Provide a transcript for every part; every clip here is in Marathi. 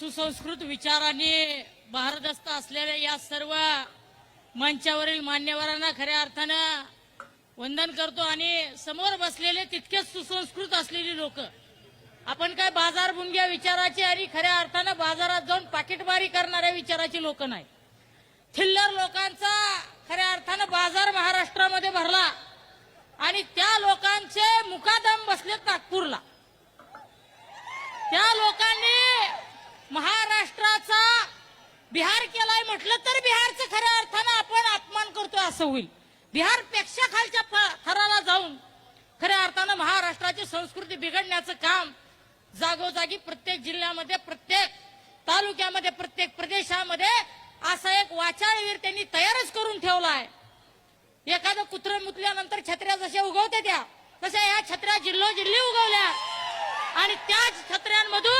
सुसंस्कृत विचाराने भारदस्त असलेल्या या सर्व मंचावरील मान्यवरांना खऱ्या अर्थानं वंदन करतो आणि समोर बसलेले तितकेच सुसंस्कृत असलेली लोक. आपण काय बाजार बुंग्या विचाराची आणि खऱ्या अर्थानं बाजारात जाऊन पाकिटमारी करणाऱ्या विचाराची लोक नाही. थिल्लर लोकांचा खऱ्या अर्थानं बाजार महाराष्ट्रामध्ये भरला आणि त्या लोकांचे मुकादम बसले नागपूरला त्या लोकांनी महाराष्ट्राचा बिहार केलाय म्हटलं तर बिहारचं खऱ्या अर्थानं आपण अपमान करतोय असं होईल. बिहारपेक्षा खालच्या थराला जाऊन खऱ्या अर्थानं महाराष्ट्राची संस्कृती बिघडण्याचं काम जागोजागी प्रत्येक जिल्ह्यामध्ये प्रत्येक तालुक्यामध्ये प्रत्येक प्रदेशामध्ये असा एक वाचाळवीर त्यांनी तयारच करून ठेवला आहे एखादं कुत्र मुतल्यानंतर छत्र्या जशा उगवते त्या तशा या छत्र्या जिल्हो जिल्ही उगवल्या. आणि त्याच छत्र्यांमधून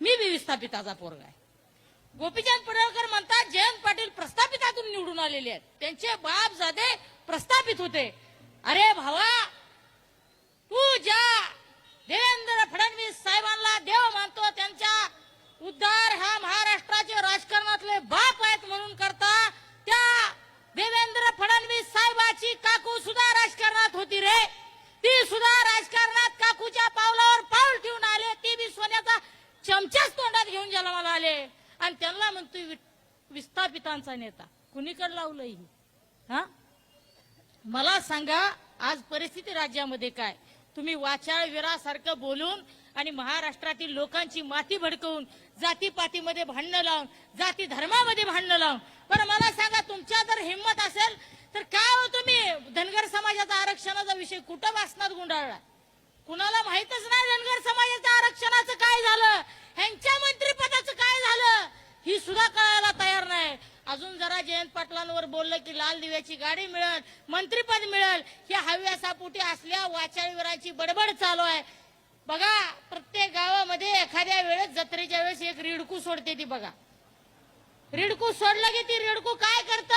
मी बी विस्थापिताचा पोरगा आहे. गोपीचंद पडळकर म्हणतात जयंत पाटील प्रस्थापितातून निवडून आलेले आहेत. त्यांचे बाप जादे प्रस्थापित होते. अरे भावा तू ज्या देवेंद्र फडणवीस साहेबांना देव मानतो त्यांच्या उद्धार ह्या महाराष्ट्राचे राजकारणातले बाप आहेत म्हणून करता त्या देवेंद्र फडणवीस साहेबाची काकू सुद्धा राजकारणात होती रे ती सुद्धा राजकारणात काकूच्या पावलावर पाऊल ठेवून आले ती बी सोन्याचा चमचाच तोंडात घेऊन जन्माला आले आणि त्यांना म्हणतोय वि- विस्थापितांचा नेता. कुणीकडे लावलं ही? हा? मला सांगा आज परिस्थिती राज्यामध्ये काय? तुम्ही वाचाळ विरासारखं बोलून आणि महाराष्ट्रातील लोकांची माती भडकवून जातीपातीमध्ये भांडणं लावून जाती धर्मामध्ये भांडणं लावून. पण मला सांगा तुमच्या जर हिंमत असेल तर काय हो तुम्ही? धनगर समाजाचा आरक्षणाचा विषय कुठं वाचनात गुंडाळला कुणाला माहितच नाही धनगर समाजाच्या आरक्षणाचं काय झालं ह्यांच्या मंत्रिपदाचं काय झालं ही सुद्धा कळायला तयार नाही अजून जरा जयंत पाटलांवर बोललं की लाल दिव्याची गाडी मिळेल मंत्रीपद मिळेल या हव्यासापोटी असल्या वाचाळीवरांची बडबड चालू आहे. बघा प्रत्येक गावामध्ये एखाद्या वेळेस जत्रेच्या वेळेस एक रिडकू सोडते ती बघा. रिडकू सोडलं की ती रिडकू काय करत?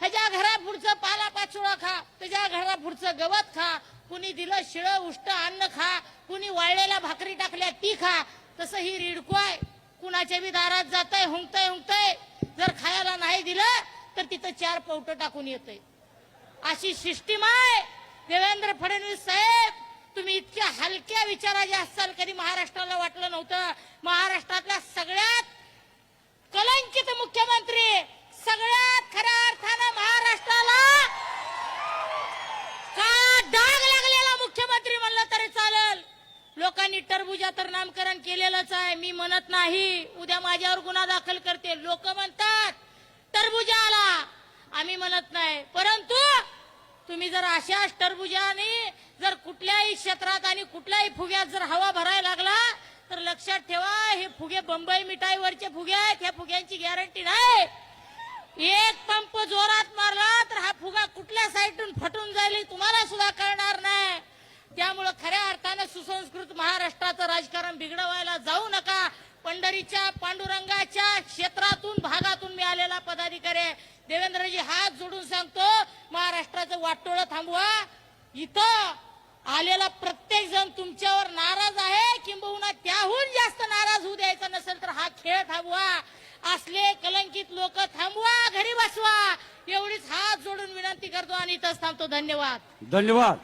ह्याच्या घरापुढचं पालापाचोळा पाला पाचोळा खा त्याच्या घरापुढचं गवत खा कुणी दिलं शिळ उष्ट अन्न खा कुणी वाळलेल्या भाकरी टाकल्या ती खा. तसं ही रिडकू आहे. कुणाच्या बी दारात जातय हुंकतय हुंकतय जर खायला नाही दिलं तर तिथं चार पवट टाकून येतय. अशी सिस्टीम आहे. देवेंद्र फडणवीस साहेब तुम्ही इतक्या हलक्या विचाराचे असाल कधी महाराष्ट्राला वाटलं नव्हतं. महाराष्ट्रातल्या सगळ्यात कलंकित मुख्यमंत्री सगळ्यात खऱ्या अर्थानं महाराष्ट्राला का डाग लागलेला मुख्यमंत्री म्हणलं तरी चालेल. लोकांनी टरबुजा तर नामकरण केलेलंच आहे. मी म्हणत नाही उद्या माझ्यावर गुन्हा दाखल करते लोक म्हणतात टरबुजा आला आम्ही म्हणत नाही. परंतु तुम्ही जर अशाच टरबुजाने जर कुठल्याही क्षेत्रात आणि कुठल्याही फुग्यात जर हवा भरायला लागला तर लक्षात ठेवा हे फुगे बंबई मिठाईवरचे फुगे आहेत. ह्या फुग्यांची गॅरंटी नाही. एक पंप जोरात मारला तर हा फुगा कुठल्या साईडून फटून जाईल तुम्हाला सुद्धा कळणार नाही. त्यामुळं खऱ्या अर्थानं सुसंस्कृत महाराष्ट्राचं राजकारण बिघडवायला जाऊ नका. पंढरीच्या पांडुरंगाच्या क्षेत्रातून भागातून मी आलेला पदाधिकारी आहे. देवेंद्रजी हात जोडून सांगतो महाराष्ट्राचं वाटोळं थांबवा. इथं आलेला प्रत्येक जण तुमच्यावर नाराज आहे किंबहुना त्याहून जास्त नाराज होऊ द्यायचा नसेल तर हा खेळ थांबवा. असले कलंकित लोक थांबवा घरी बसवा. एवढीच हात जोडून विनंती करतो आणि इथंच थांबतो. धन्यवाद. धन्यवाद.